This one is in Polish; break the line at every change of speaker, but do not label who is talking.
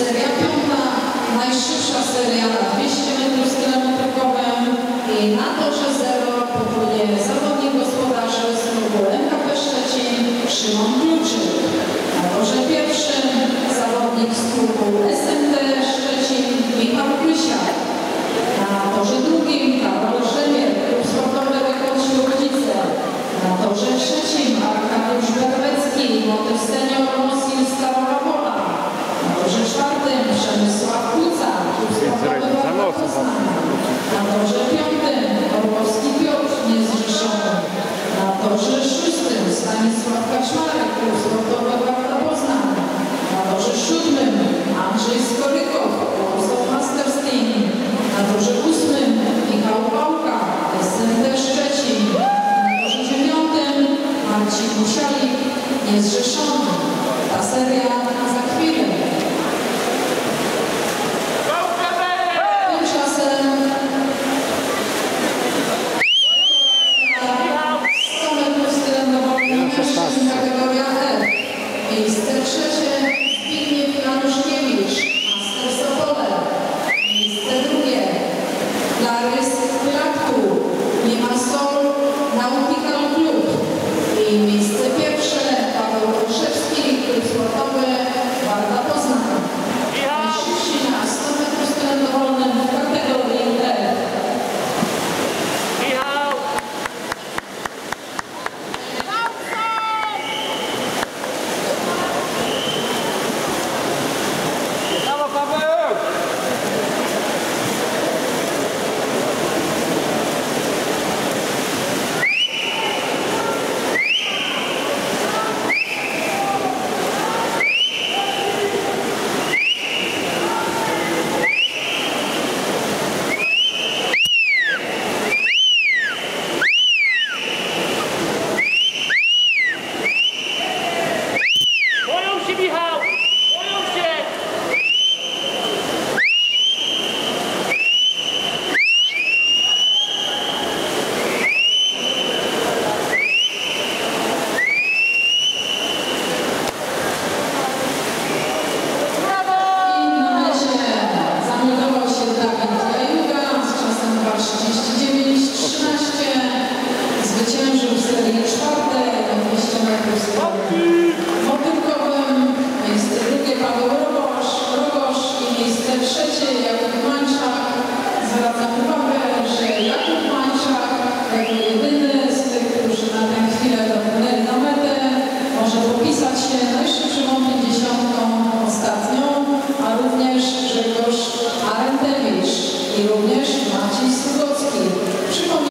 Seria piąta, najszybsza seria na 200 Na torze piątym Orłowski Piotr Niezrzeszony. Na torze szóstym Stanisław Kaczmarek, sportowa Warta Poznań. Na torze siódmym Andrzej Skorykow, Warsaw Masters Team. Na torze ósmym Michał Pałka, SND Szczecin. Na torze dziewiątym Marcin Musialik, Niezrzeszony. Ta seria za chwilę. Gracias. решение